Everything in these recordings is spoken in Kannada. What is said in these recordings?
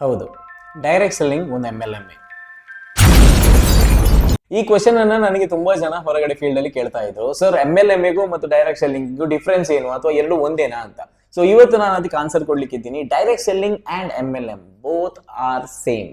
ಹೌದು. ಡೈರೆಕ್ಟ್ ಸೆಲ್ಲಿಂಗ್ ಒಂದು ಎಂ ಎಲ್ ಎಂ ಎ ಈ ಕ್ವಶನ್ ಅನ್ನ ನನಗೆ ತುಂಬಾ ಜನ ಹೊರಗಡೆ ಫೀಲ್ಡ್ ಅಲ್ಲಿ ಕೇಳ್ತಾ ಇದ್ರು. ಸರ್ ಎಂ ಎಲ್ ಎಂ ಎಗೂ ಮತ್ತು ಡೈರೆಕ್ಟ್ ಸೆಲ್ಲಿಂಗ್ ಡಿಫ್ರೆನ್ಸ್ ಏನು ಅಥವಾ ಎರಡು ಒಂದೇನಾ ಅಂತ? ಸೊ ಇವತ್ತು ನಾನು ಅದಕ್ಕೆ answer ಕೊಡ್ಲಿಕ್ಕಿದ್ದೀನಿ. Direct selling and M L M both are same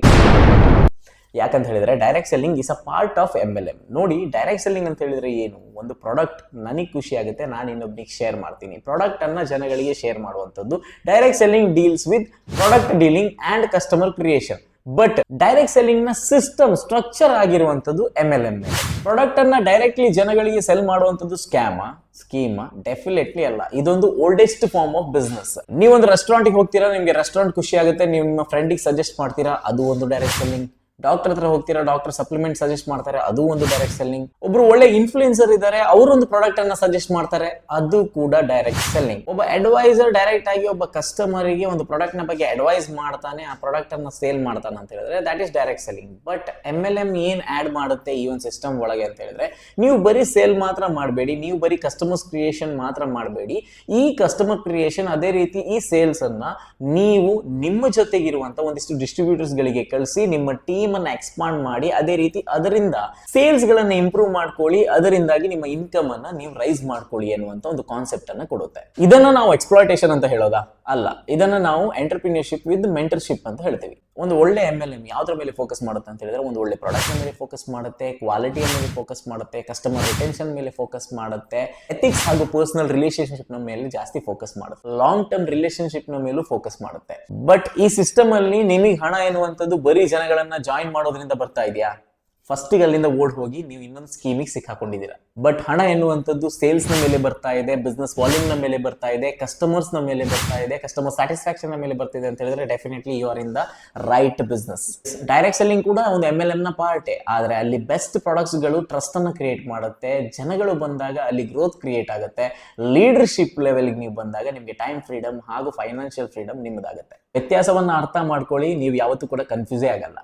ಯಾಕಂತ ಹೇಳಿದ್ರೆ direct selling is a part of M L M ನೋಡಿ ಡೈರೆಕ್ಟ್ ಸೆಲ್ಲಿಂಗ್ ಅಂತ ಹೇಳಿದ್ರೆ ಏನು? ಒಂದು ಪ್ರಾಡಕ್ಟ್ ನನಗೆ ಖುಷಿ ಆಗುತ್ತೆ, ನಾನು ಇನ್ನೊಬ್ಬನಿಗೆ ಶೇರ್ ಮಾಡ್ತೀನಿ. ಪ್ರಾಡಕ್ಟ್ ಅನ್ನ ಜನಗಳಿಗೆ ಶೇರ್ ಮಾಡುವಂಥದ್ದು. Direct selling deals with product dealing and customer creation but direct ಸೆಲ್ಲಿಂಗ್ನ system structure ಆಗಿರುವಂತದ್ದು ಎಂ ಎಲ್ ಎಂ ಪ್ರಾಡಕ್ಟ್ ಅನ್ನ ಡೈರೆಕ್ಟ್ಲಿ ಜನಗಳಿಗೆ ಸೆಲ್ ಮಾಡುವಂತದ್ದು ಸ್ಕ್ಯಾಮ ಸ್ಕೀಮ್ ಡೆಫಿನೆಟ್ಲಿ ಅಲ್ಲ. ಇದೊಂದು ಓಲ್ಡೆಸ್ಟ್ ಫಾರ್ಮ್ ಆಫ್ ಬಿಸ್ನೆಸ್ ನೀವೊಂದು ರೆಸ್ಟೋರೆಂಟ್ಗೆ ಹೋಗ್ತೀರಾ, ನಿಮಗೆ ರೆಸ್ಟೋರೆಂಟ್ ಖುಷಿ ಆಗುತ್ತೆ ನಿಮ್ಮ ಫ್ರೆಂಡಿಗೆ ಸಜೆಸ್ಟ್ ಮಾಡ್ತೀರಾ, ಅದು ಒಂದು ಡೈರೆಕ್ಟ್ ಸೆಲ್ಲಿಂಗ್ ಡಾಕ್ಟರ್ ಹತ್ರ ಹೋಗ್ತೀರಾ ಡಾಕ್ಟರ್ ಸಪ್ಲಿಮೆಂಟ್ ಸಜೆಸ್ಟ್ ಮಾಡ್ತಾರೆ, ಅದು ಒಂದು ಡೈರೆಕ್ಟ್ ಸೆಲ್ಲಿಂಗ್ ಒಬ್ರು ಒಳ್ಳೆ ಇನ್ಫ್ಲೂಯೆನ್ಸರ್ ಇದ್ದಾರೆ ಅವರೊಂದು ಪ್ರಾಡಕ್ಟ್ ಅನ್ನ ಸಜೆಸ್ಟ್ ಮಾಡ್ತಾರೆ, ಅದು ಕೂಡ ಡೈರೆಕ್ಟ್ ಸೆಲ್ಲಿಂಗ್ ಒಬ್ಬ ಅಡ್ವೈಸರ್ ಡೈರೆಕ್ಟ್ ಆಗಿ ಒಬ್ಬ ಕಸ್ಟಮರ್ಗೆ ಒಂದು ಪ್ರಾಡಕ್ಟ್ನ ಬಗ್ಗೆ ಅಡ್ವೈಸ್ ಮಾಡ್ತಾನೆ, ಆ ಪ್ರಾಡಕ್ಟ್ ಅನ್ನ ಸೇಲ್ ಮಾಡ್ತಾನೆ ಅಂತ ಹೇಳಿದ್ರೆ that is direct selling but M L M ಏನ್ ಆಡ್ ಮಾಡುತ್ತೆ ಈ ಒಂದು ಸಿಸ್ಟಮ್ ಒಳಗೆ ಅಂತ ಹೇಳಿದ್ರೆ, ನೀವು ಬರೀ ಸೇಲ್ ಮಾತ್ರ ಮಾಡಬೇಡಿ, ನೀವು ಬರೀ ಕಸ್ಟಮರ್ಸ್ ಕ್ರಿಯೇಷನ್ ಮಾತ್ರ ಮಾಡಬೇಡಿ. ಈ ಕಸ್ಟಮರ್ ಕ್ರಿಯೇಷನ್ ಅದೇ ರೀತಿ ಈ ಸೇಲ್ಸ್ ಅನ್ನ ನೀವು ನಿಮ್ಮ ಜೊತೆಗಿರುವಂತ ಒಂದಿಷ್ಟು ಡಿಸ್ಟ್ರಿಬ್ಯೂಟರ್ಸ್ ಗಳಿಗೆ ಕಳಿಸಿ, ನಿಮ್ಮ ಟೀಮ್ ಅನ್ನ ಎಕ್ಸ್ಪಾಂಡ್ ಮಾಡಿ, ಅದೇ ರೀತಿ ಅದರಿಂದ ಸೇಲ್ಸ್ ಗಳನ್ನ ಇಂಪ್ರೂವ್ ಮಾಡ್ಕೊಳ್ಳಿ, ಅದರಿಂದಾಗಿ ನಿಮ್ಮ ಇನ್ಕಮ್ ಅನ್ನ ನೀವು ರೈಸ್ ಮಾಡ್ಕೊಳ್ಳಿ ಅನ್ನುವಂತ ಒಂದು ಕಾನ್ಸೆಪ್ಟ್ ಅನ್ನ ಕೊಡುತ್ತೆ. ಇದನ್ನ ನಾವು ಎಕ್ಸ್ಪ್ಲಾಯ್ಟೇಷನ್ ಅಂತ ಹೇಳೋದಾ? ಅಲ್ಲ. ಇದನ್ನ ನಾವು ಎಂಟರ್ಪ್ರಿನಿಯರ್ಶಿಪ್ ವಿತ್ ಮೆಂಟರ್ಶಿಪ್ ಅಂತ ಹೇಳ್ತೀವಿ. ಒಂದು ಒಳ್ಳೆ ಎಂ ಎಲ್ ಎಂ ಯಾವ್ದ್ರ ಮೇಲೆ ಫೋಕಸ್ ಮಾಡುತ್ತೆ ಅಂತ ಹೇಳಿದ್ರೆ ಒಂದು ಒಳ್ಳೆ ಪ್ರಾಡಕ್ಟ್ ಮೇಲೆ ಫೋಕಸ್ ಮಾಡುತ್ತೆ ಕ್ವಾಲಿಟಿಯ ಮೇಲೆ ಫೋಕಸ್ ಮಾಡುತ್ತೆ ಕಸ್ಟಮರ್ ರಿಟೆನ್ಷನ್ ಮೇಲೆ ಫೋಕಸ್ ಮಾಡುತ್ತೆ ಎಥಿಕ್ಸ್ ಹಾಗೂ ಪರ್ಸನಲ್ ರಿಲೇಶನ್ಶಿಪ್ನ ಮೇಲೆ ಜಾಸ್ತಿ ಫೋಕಸ್ ಮಾಡುತ್ತೆ. ಲಾಂಗ್ ಟರ್ಮ್ ರಿಲೇಶನ್ಶಿಪ್ನ ಮೇಲೂ ಫೋಕಸ್ ಮಾಡುತ್ತೆ. ಬಟ್ ಈ ಸಿಸ್ಟಮ್ ಅಲ್ಲಿ ನಿಮಗೆ ಹಣ ಎನ್ನುವಂಥದ್ದು ಬರೀ ಜನಗಳನ್ನ ಜಾಯಿನ್ ಮಾಡೋದ್ರಿಂದ ಬರ್ತಾ ಇದೆಯಾ? ಫಸ್ಟಿಗೆ ಅಲ್ಲಿಂದ ಓಡ್ ಹೋಗಿ ನೀವು ಇನ್ನೊಂದು ಸ್ಕೀಮಿಗೆ ಸಿಕ್ಕಾಕೊಂಡಿದ್ದೀರಾ. ಬಟ್ ಹಣ ಎನ್ನುವಂಥದ್ದು ಸೇಲ್ಸ್ನ ಮೇಲೆ ಬರ್ತಾ ಇದೆ ಬಿಸ್ನೆಸ್ ವಾಲ್ಯೂಮ್ನ ಮೇಲೆ ಬರ್ತಾ ಇದೆ ಕಸ್ಟಮರ್ಸ್ನ ಮೇಲೆ ಬರ್ತಾ ಇದೆ ಕಸ್ಟಮರ್ ಸ್ಯಾಟಿಸ್ಫ್ಯಾಕ್ಷನ್ ಮೇಲೆ ಬರ್ತಿದೆ ಅಂತ ಹೇಳಿದ್ರೆ definitely you are in the right business direct selling ಕೂಡ ಒಂದು ಎಂ ಎಲ್ ಎಂ ನ ಪಾರ್ಟೇ ಆದ್ರೆ ಅಲ್ಲಿ ಬೆಸ್ಟ್ ಪ್ರಾಡಕ್ಟ್ಸ್ಗಳು ಟ್ರಸ್ಟ್ ಅನ್ನ ಕ್ರಿಯೇಟ್ ಮಾಡುತ್ತೆ, ಜನಗಳು ಬಂದಾಗ ಅಲ್ಲಿ ಗ್ರೋತ್ ಕ್ರಿಯೇಟ್ ಆಗುತ್ತೆ ಲೀಡರ್ಶಿಪ್ ಲೆವೆಲ್ಗೆ ನೀವು ಬಂದಾಗ ನಿಮಗೆ ಟೈಮ್ ಫ್ರೀಡಮ್ ಹಾಗೂ ಫೈನಾನ್ಷಿಯಲ್ ಫ್ರೀಡಮ್ ನಿಮ್ಮದಾಗುತ್ತೆ. ವ್ಯತ್ಯಾಸವನ್ನು ಅರ್ಥ ಮಾಡ್ಕೊಳ್ಳಿ, ನೀವು ಯಾವತ್ತೂ ಕೂಡ ಕನ್ಫ್ಯೂಸೇ ಆಗಲ್ಲ.